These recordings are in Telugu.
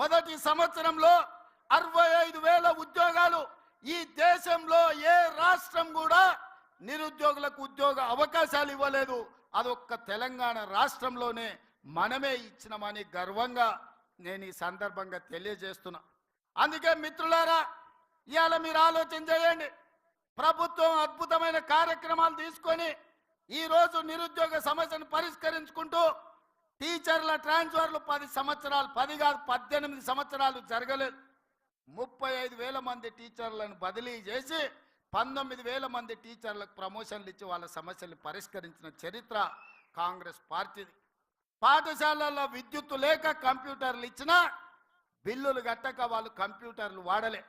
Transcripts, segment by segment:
మొదటి సంవత్సరంలో అరవై ఐదు వేల ఉద్యోగాలు ఈ దేశంలో ఏ రాష్ట్రం కూడా నిరుద్యోగులకు ఉద్యోగ అవకాశాలు ఇవ్వలేదు. అదొక్క తెలంగాణ రాష్ట్రంలోనే మనమే ఇచ్చినామని గర్వంగా నేను ఈ సందర్భంగా తెలియజేస్తున్నా. అందుకే మిత్రులారా ఇవాళ మీరు ఆలోచన చేయండి. ప్రభుత్వం అద్భుతమైన కార్యక్రమాలు తీసుకొని ఈ రోజు నిరుద్యోగ సమస్యను పరిష్కరించుకుంటూ టీచర్ల ట్రాన్స్ఫర్లు పది సంవత్సరాలు పది కాదు పద్దెనిమిది సంవత్సరాలు జరగలేదు. ముప్పై ఐదు వేల మంది టీచర్లను బదిలీ చేసి పంతొమ్మిది వేల మంది టీచర్లకు ప్రమోషన్లు ఇచ్చి వాళ్ళ సమస్యలు పరిష్కరించిన చరిత్ర కాంగ్రెస్ పార్టీది. పాఠశాలల్లో విద్యుత్తు లేక కంప్యూటర్లు ఇచ్చినా బిల్లులు కట్టక వాళ్ళు కంప్యూటర్లు వాడలే.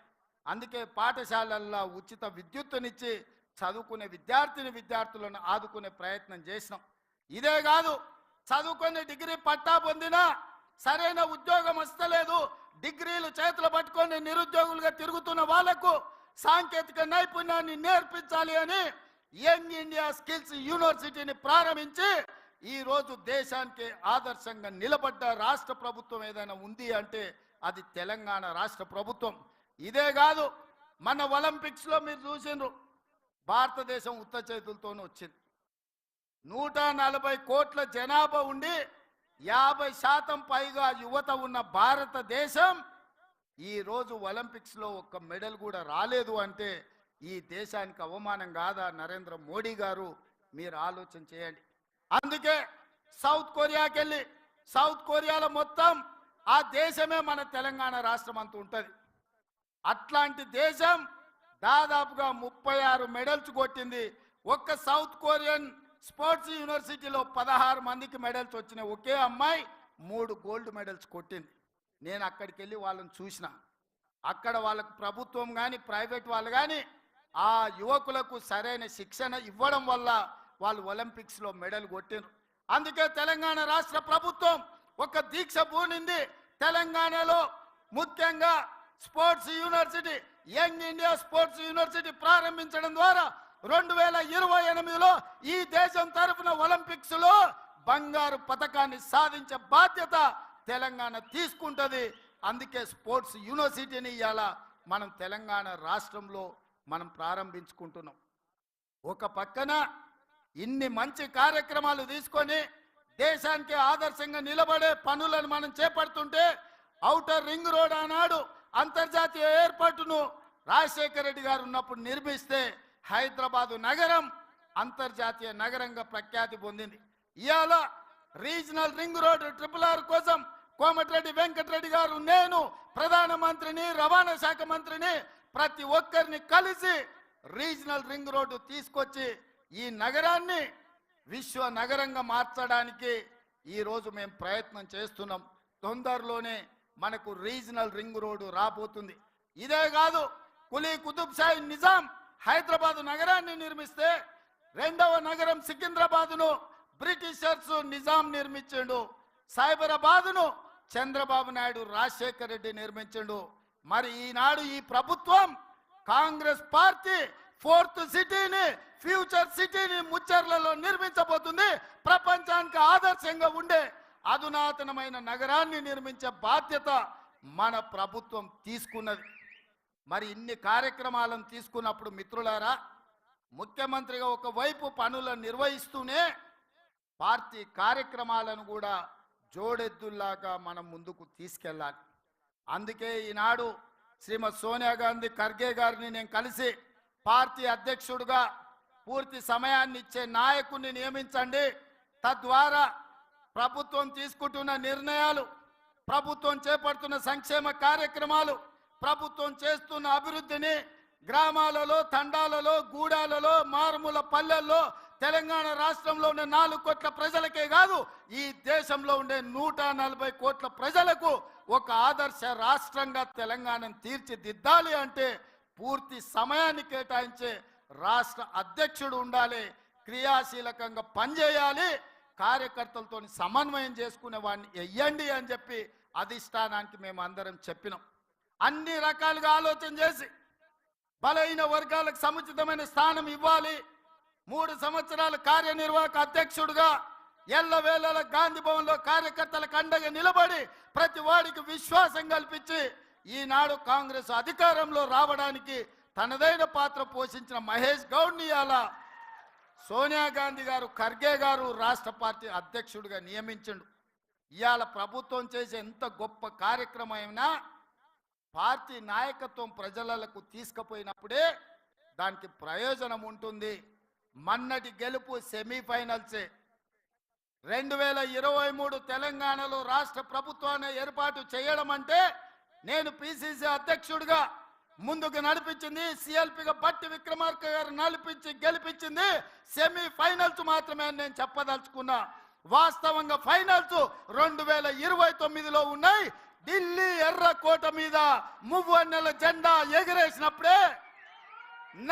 అందుకే పాఠశాలల్లో ఉచిత విద్యుత్తునిచ్చి చదువుకునే విద్యార్థిని విద్యార్థులను ఆదుకునే ప్రయత్నం చేసినాం. ఇదే కాదు చదువుకొని డిగ్రీ పట్టా పొందినా సరైన ఉద్యోగం వస్తలేదు. డిగ్రీలు చేతులు పట్టుకొని నిరుద్యోగులుగా తిరుగుతున్న వాళ్ళకు సాంకేతిక నైపుణ్యాన్ని నేర్పించాలి అని యంగ్ ఇండియా స్కిల్స్ యూనివర్సిటీని ప్రారంభించి ఈ రోజు దేశానికి ఆదర్శంగా నిలబడ్డ రాష్ట్ర ప్రభుత్వం ఏదైనా ఉంది అంటే అది తెలంగాణ రాష్ట్ర ప్రభుత్వం. ఇదే కాదు మన ఒలింపిక్స్లో మీరు చూసిండ్రు. భారతదేశం ఉత్త చేతులతోనే వచ్చింది. నూట నలభై కోట్ల జనాభా ఉండి యాభై శాతం పైగా యువత ఉన్న భారతదేశం ఈరోజు ఒలింపిక్స్లో ఒక్క మెడల్ కూడా రాలేదు అంటే ఈ దేశానికి అవమానం కాదా నరేంద్ర మోడీ గారు? మీరు ఆలోచన చేయండి. అందుకే సౌత్ కొరియాకి వెళ్ళి సౌత్ కొరియాలో మొత్తం ఆ దేశమే మన తెలంగాణ రాష్ట్రం అంత ఉంటుంది. అట్లాంటి దేశం దాదాపుగా ముప్పై ఆరు మెడల్స్ కొట్టింది. ఒక్క సౌత్ కొరియన్ స్పోర్ట్స్ యూనివర్సిటీలో పదహారు మందికి మెడల్స్ వచ్చినాయి. ఒకే అమ్మాయి మూడు గోల్డ్ మెడల్స్ కొట్టింది. నేను అక్కడికి వెళ్ళి వాళ్ళని చూసిన. అక్కడ వాళ్ళకు ప్రభుత్వం కానీ ప్రైవేట్ వాళ్ళు కానీ ఆ యువకులకు సరైన శిక్షణ ఇవ్వడం వల్ల వాళ్ళు ఒలింపిక్స్లో మెడల్ కొట్టినారు అందుకే తెలంగాణ రాష్ట్ర ప్రభుత్వం ఒక దీక్ష పూనింది. తెలంగాణలో ముఖ్యంగా sports university Young India sports university ప్రారంభించడం ద్వారా రెండు వేల ఇరవై ఎనిమిదిలో ఈ దేశం తరఫున ఒలింపిక్స్లో బంగారు పథకాన్ని సాధించే బాధ్యత తెలంగాణ తీసుకుంటుంది. అందుకే స్పోర్ట్స్ యూనివర్సిటీని ఇవాళ మనం తెలంగాణ రాష్ట్రంలో మనం ప్రారంభించుకుంటున్నాం. ఒక పక్కన ఇన్ని మంచి కార్యక్రమాలు తీసుకొని దేశానికి ఆదర్శంగా నిలబడే పనులను మనం చేపడుతుంటే ఔటర్ రింగ్ రోడ్ ఆనాడు అంతర్జాతీయ ఏర్పాటును రాజశేఖర రెడ్డి గారు ఉన్నప్పుడు నిర్మిస్తే హైదరాబాదు నగరం అంతర్జాతీయ నగరంగా ప్రఖ్యాతి పొందింది. ఇవాళ regional ring road triple R కోసం కోమటిరెడ్డి వెంకటరెడ్డి గారు నేను ప్రధానమంత్రిని రవాణా శాఖ మంత్రిని ప్రతి ఒక్కరిని కలిసి రీజనల్ రింగ్ రోడ్డు తీసుకొచ్చి ఈ నగరాన్ని విశ్వ నగరంగా మార్చడానికి ఈ రోజు మేము ప్రయత్నం చేస్తున్నాం. తొందరలోనే మనకు రీజనల్ రింగ్ రోడ్డు రాబోతుంది. ఇదే కాదు కులీ కుతుబ్షాహీ నిజాం హైదరాబాద్ నగరాన్ని నిర్మిస్తే రెండవ నగరం సికింద్రాబాద్ను బ్రిటిషర్స్ నిజాం నిర్మించిండు. సైబరాబాద్ను చంద్రబాబు నాయుడు రాజశేఖర రెడ్డి నిర్మించిండు. మరి ఈనాడు ఈ ప్రభుత్వం కాంగ్రెస్ పార్టీ ఫోర్త్ సిటీని ఫ్యూచర్ సిటీని ముచ్చర్లలో నిర్మించబోతుంది. ప్రపంచానికి ఆదర్శంగా ఉండే అధునాతనమైన నగరాన్ని నిర్మించే బాధ్యత మన ప్రభుత్వం తీసుకున్నది. మరి ఇన్ని కార్యక్రమాలను తీసుకున్నప్పుడు మిత్రులారా ముఖ్యమంత్రిగా ఒకవైపు పనులను నిర్వహిస్తూనే పార్టీ కార్యక్రమాలను కూడా జోడెద్దుల్లాగా మనం ముందుకు తీసుకెళ్ళాలి. అందుకే ఈనాడు శ్రీమతి సోనియా గాంధీ ఖర్గే గారిని నేను కలిసి పార్టీ అధ్యక్షుడిగా పూర్తి సమయాన్ని ఇచ్చే నాయకుడిని నియమించండి. తద్వారా ప్రభుత్వం తీసుకుంటున్న నిర్ణయాలు ప్రభుత్వం చేపడుతున్న సంక్షేమ కార్యక్రమాలు ప్రభుత్వం చేస్తున్న అభివృద్ధిని గ్రామాలలో తండాలలో గూడాలలో మారుమూల పల్లెల్లో తెలంగాణ రాష్ట్రంలో ఉండే నాలుగు కోట్ల ప్రజలకే కాదు ఈ దేశంలో ఉండే నూట నలభై కోట్ల ప్రజలకు ఒక ఆదర్శ రాష్ట్రంగా తెలంగాణను తీర్చిదిద్దాలి అంటే పూర్తి సమయాన్ని కేటాయించే రాష్ట్ర అధ్యక్షుడు ఉండాలి క్రియాశీలకంగా పనిచేయాలి కార్యకర్తలతో సమన్వయం చేసుకునే వాడిని వెయ్యండి అని చెప్పి అధిష్టానానికి మేము అందరం చెప్పినాం. అన్ని రకాలుగా ఆలోచన చేసి బలహీన వర్గాలకు సముచితమైన స్థానం ఇవ్వాలి. మూడు సంవత్సరాల కార్యనిర్వాహక అధ్యక్షుడిగా ఎల్లవేళల గాంధీ భవన్లో కార్యకర్తలకు అండగా నిలబడి ప్రతి వాడికి విశ్వాసం కల్పించి ఈనాడు కాంగ్రెస్ అధికారంలో రావడానికి తనదైన పాత్ర పోషించిన మహేష్ గౌడ్ని సోనియా గాంధీ గారు ఖర్గే గారు రాష్ట్ర పార్టీ అధ్యక్షుడిగా నియమించండు. ఇవాళ ప్రభుత్వం చేసే ఎంత గొప్ప కార్యక్రమం అయినా పార్టీ నాయకత్వం ప్రజలకు తీసుకుపోయినప్పుడే దానికి ప్రయోజనం ఉంటుంది. మన్నటి గెలుపు సెమీఫైనల్సే రెండు వేల ఇరవై మూడు తెలంగాణలో రాష్ట్ర ప్రభుత్వాన్ని ఏర్పాటు చేయడం అంటే నేను పిసిసి అధ్యక్షుడిగా ముందుకు నడిపించింది సిఎల్పిగా బట్టి విక్రమార్క గారు నడిపించి గెలిపించింది సెమీ ఫైనల్స్ మాత్రమే నేను చెప్పదలుచుకున్నా. వాస్తవంగా ఫైనల్స్ రెండు వేల ఇరవై తొమ్మిదిలో ఉన్నాయి. ఢిల్లీ ఎర్రకోట మీద మువ్వన్నెల జెండా ఎగిరేసినప్పుడే